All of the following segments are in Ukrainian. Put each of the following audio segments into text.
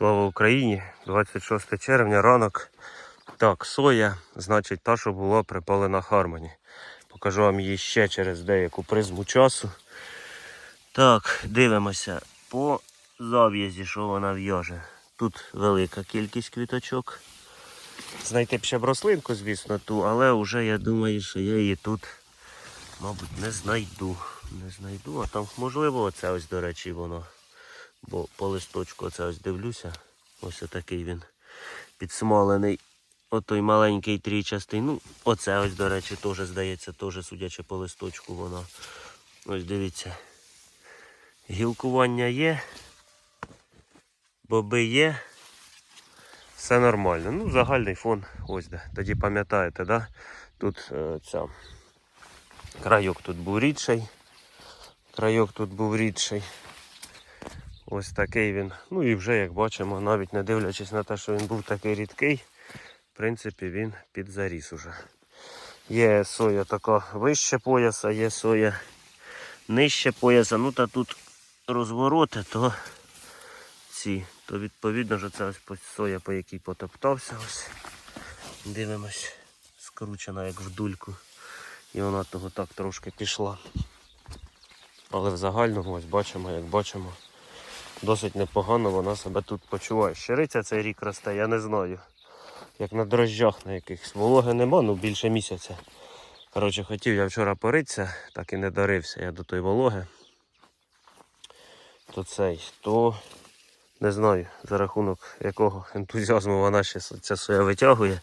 Слава Україні! 26 червня, ранок. Так, соя, значить, та, що була припалена Хармоні. Покажу вам її ще через деяку призму часу. Так, дивимося по зав'язі, що вона в'яже. Тут велика кількість квіточок. Знайти б ще б рослинку, звісно, ту, але вже я думаю, що я її тут, мабуть, не знайду. Не знайду, а там можливо оце ось, до речі, воно. Бо по листочку оце ось дивлюся. Ось отакий він підсмолений. Отой маленький трійчастий. Ну, оце ось, до речі, теж здається, теж судячи по листочку, воно. Ось дивіться. Гілкування є. Боби є. Все нормально. Ну, загальний фон ось де. Тоді пам'ятаєте, да? Тут е, ця крайок тут був рідший. Крайок тут був рідший. Ось такий він. Ну і вже, як бачимо, навіть не дивлячись на те, що він був такий рідкий, в принципі, він підзаріс уже. Є соя така вище пояса, є соя нижче пояса. Ну та тут розвороти, то ці, то відповідно, що це ось соя, по якій потоптався. Ось. Дивимось, скручена як в дульку. І вона того так трошки пішла. Але в загальному ось бачимо, як бачимо, досить непогано вона себе тут почуває. Щириця цей рік росте, я не знаю. Як на дрожжах на якихось. Вологи нема, ну більше місяця. Коротше, хотів я вчора поритися, так і не дорився я до тої вологи. То цей, то не знаю, за рахунок якого ентузіазму вона ще ця соя витягує.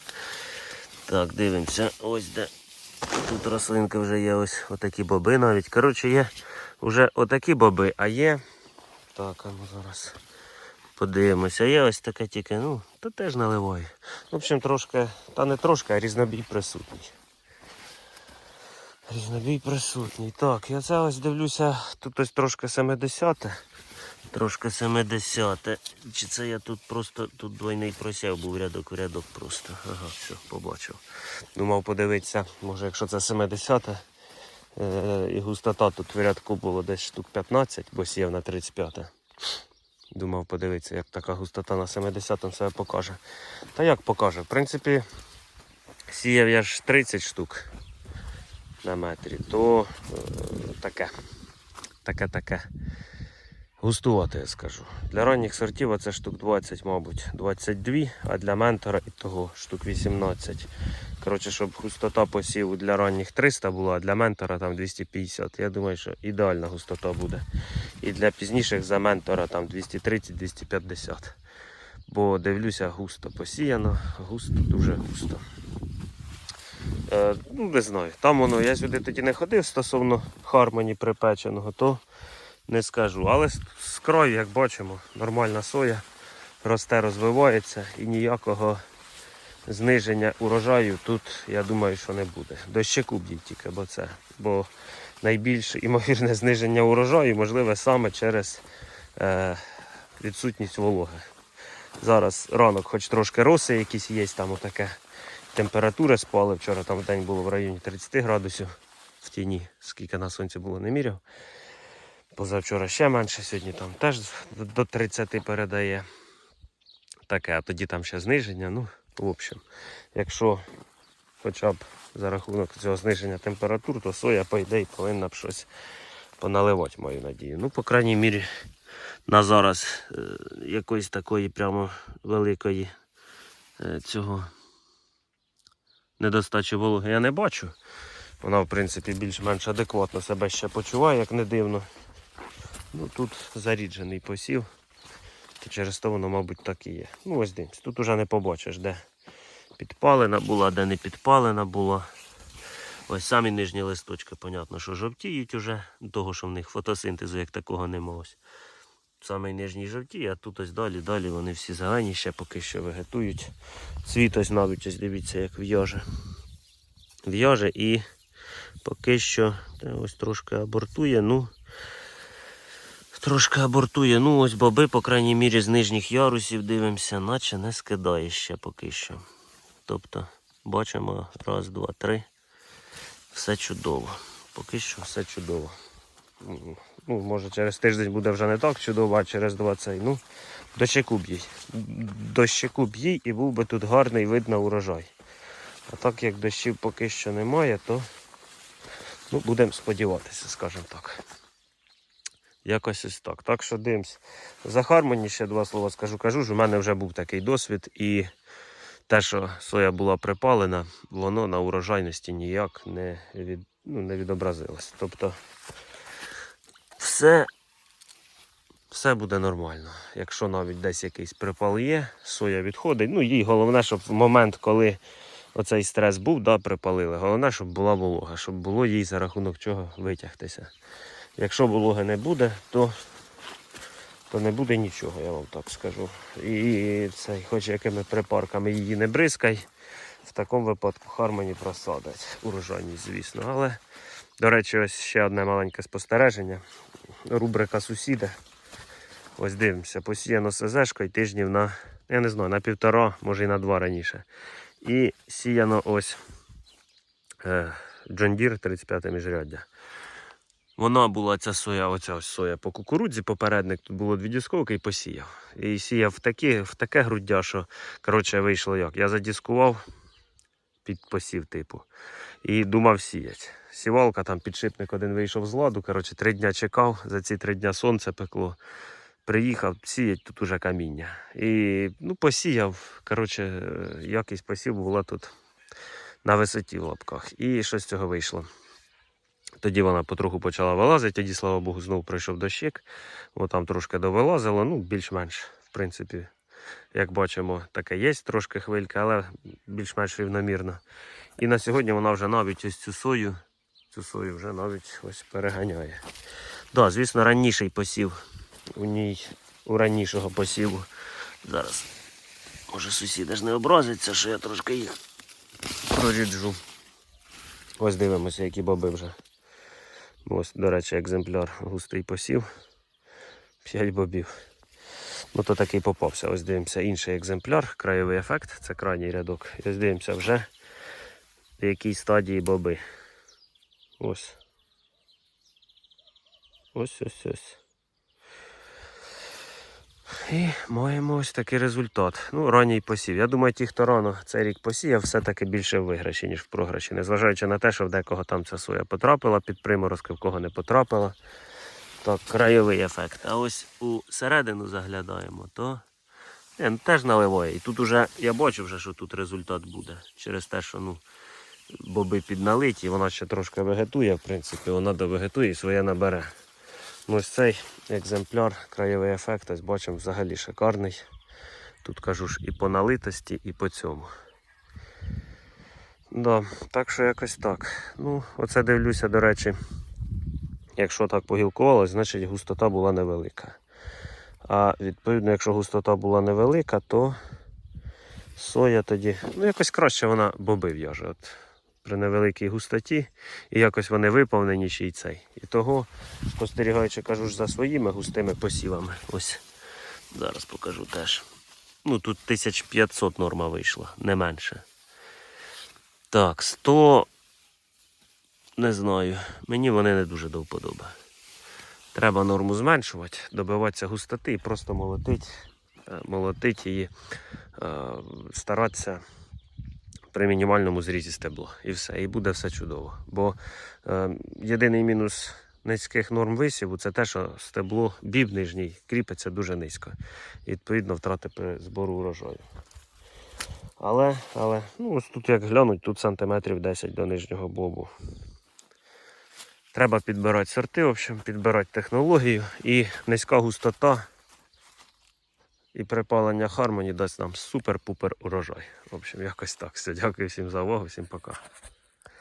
Так, дивимося, ось де. Тут рослинки вже є ось отакі боби навіть. Коротше, є вже отакі боби, а є. Так, а ну зараз подивимося. Є ось таке тільки, ну, то теж наливає. В общем, трошки, та не трошки, а різнобій присутній. Різнобій присутній. Так, я це ось дивлюся, тут ось трошки 70 Трошки 70 Чи це я тут просто тут двойний просяв був рядок в рядок просто. Ага, все, побачив. Думав подивитися, може якщо це 70 е, і густота тут в рядку було десь штук 15, бо сіяв на 35. Думав подивитися, як така густота на 70 себе покаже. Та як покаже? В принципі, сіяв я ж 30 штук на метрі, то е, таке. Таке-таке. Густувати, я скажу. Для ранніх сортів це штук 20, мабуть, 22, а для ментора і того штук 18. Коротше, щоб густота посіву для ранніх 300 була, а для ментора там 250. Я думаю, що ідеальна густота буде. І для пізніших за ментора там 230-250. Бо дивлюся, густо посіяно, густо, дуже густо. Е, ну, не знаю. Там воно, я сюди тоді не ходив стосовно хармоні припеченого, то не скажу. Але з- краю, як бачимо, нормальна соя росте, розвивається і ніякого зниження урожаю тут, я думаю, що не буде. Дощику б'ють тільки, бо це. Бо найбільше імовірне зниження урожаю можливе саме через е, відсутність вологи. Зараз ранок, хоч трошки роси якісь є, там отаке. Температури спали. Вчора там день було в районі 30 градусів в тіні, скільки на сонці було, не міряв. Позавчора ще менше, сьогодні там теж до- до 30 передає. Таке, а тоді там ще зниження. Ну, в общем, якщо хоча б за рахунок цього зниження температур, то соя, по ідеї, повинна б щось поналивати, маю надію. Ну, по крайній мірі, на зараз е, якоїсь такої прямо великої е, цього недостачі вологи я не бачу. Вона, в принципі, більш-менш адекватно себе ще почуває, як не дивно. Ну, тут заріджений посів, через то воно, мабуть, так і є. Ну, ось дивимось. Тут уже не побачиш, де підпалена була, де не підпалена була. Ось самі нижні листочки, понятно, що жовтіють уже, того, що в них фотосинтезу як такого нема. Самий нижній жовтіє, а тут ось далі, далі вони всі зелені ще поки що вегетують. Цвіт ось навіть ось дивіться, як в'яже. В'яже і поки що ось трошки абортує. Ну, трошки абортує. Ну, ось боби, по крайній мірі, з нижніх ярусів дивимося, наче не скидає ще поки що. Тобто, бачимо, раз, два, три. Все чудово. Поки що все чудово. Ну, може через тиждень буде вже не так чудово, а через два цей. Ну, Дощику їй. Дощику б їй і був би тут гарний вид на урожай. А так як дощів поки що немає, то ну, будемо сподіватися, скажімо так. Якось ось так. Так що дивимось. За Хармоні ще два слова скажу. Кажу ж, у мене вже був такий досвід, і те, що соя була припалена, воно на урожайності ніяк не, від, ну, не відобразилось. Тобто все, все буде нормально. Якщо навіть десь якийсь припал є, соя відходить. Ну, їй головне, щоб в момент, коли оцей стрес був, да, припалили. Головне, щоб була волога, щоб було їй за рахунок чого витягтися. Якщо вологи не буде, то, то не буде нічого, я вам так скажу. І цей, хоч якими припарками її не бризкай, в такому випадку Хармоні просадить. Урожайність, звісно. Але, до речі, ось ще одне маленьке спостереження. Рубрика сусіда. Ось дивимося, посіяно СЗшкою тижнів на, я не знаю, на півтора, може і на два раніше. І сіяно ось е, John 35 міжряддя. Вона була ця соя, оця ось соя по кукурудзі, попередник, тут було дві дісковки і посіяв. І сіяв в, такі, в таке груддя, що коротше вийшло як. Я задіскував під посів, типу, і думав сіять. Сівалка, там підшипник один вийшов з ладу. Коротше, три дня чекав, за ці три дня сонце пекло. Приїхав, сіять тут уже каміння. І ну, посіяв. Коротше, е, якийсь посів була тут на висоті в лапках. І що з цього вийшло? Тоді вона потроху почала вилазити, тоді, слава Богу, знову прийшов дощик. О, там трошки довилазило, ну, більш-менш, в принципі, як бачимо, таке є трошки хвилька, але більш-менш рівномірно. І на сьогодні вона вже навіть ось цю сою, цю сою вже навіть ось переганяє. Да, звісно, раніший посів у ній, у ранішого посіву. Зараз, може, сусіди ж не образиться, що я трошки їх проріджу. Ось дивимося, які боби вже. Ось, до речі, екземпляр густий посів. 5 бобів. Ну то такий попався. Ось дивимося інший екземпляр, краєвий ефект, це крайній рядок. І ось дивимося вже в якій стадії боби. Ось. Ось ось ось. І маємо ось такий результат. Ну, ранній посів. Я думаю, ті, хто рано цей рік посіяв, все-таки більше в виграші, ніж в програші. Незважаючи на те, що в декого там ця соя потрапила під приморозки, в кого не потрапила. Так, краєвий ефект. А ось у середину заглядаємо, то не, ну, теж наливає. І тут уже я бачу, вже, що тут результат буде. Через те, що ну, боби підналиті, вона ще трошки вегетує, в принципі, вона довегетує і своє набере. Ну, ось цей екземпляр, краєвий ефект, ось бачимо взагалі шикарний. Тут кажу ж і по налитості, і по цьому. Да, так що якось так. Ну, оце дивлюся, до речі, якщо так погілкувалось, значить густота була невелика. А відповідно, якщо густота була невелика, то соя тоді, ну якось краще вона боби в'яже. От при невеликій густоті, і якось вони виповненіші і цей. І того, спостерігаючи, кажу ж за своїми густими посівами. Ось зараз покажу теж. Ну тут 1500 норма вийшла, не менше. Так, 100. Не знаю. Мені вони не дуже до вподоби. Треба норму зменшувати, добиватися густоти і просто молотить, е, молотить її, е, старатися при мінімальному зрізі стебла. І все. І буде все чудово. Бо е, єдиний мінус низьких норм висіву це те, що стебло біб нижній кріпиться дуже низько. І відповідно втрати при збору урожаю. Але, але, ну ось тут як глянуть, тут сантиметрів 10 до нижнього бобу. Треба підбирати сорти, в общем, підбирати технологію і низька густота і припалення Хармоні дасть нам супер-пупер урожай. В общем, якось так. Все, дякую всім за увагу, всім пока.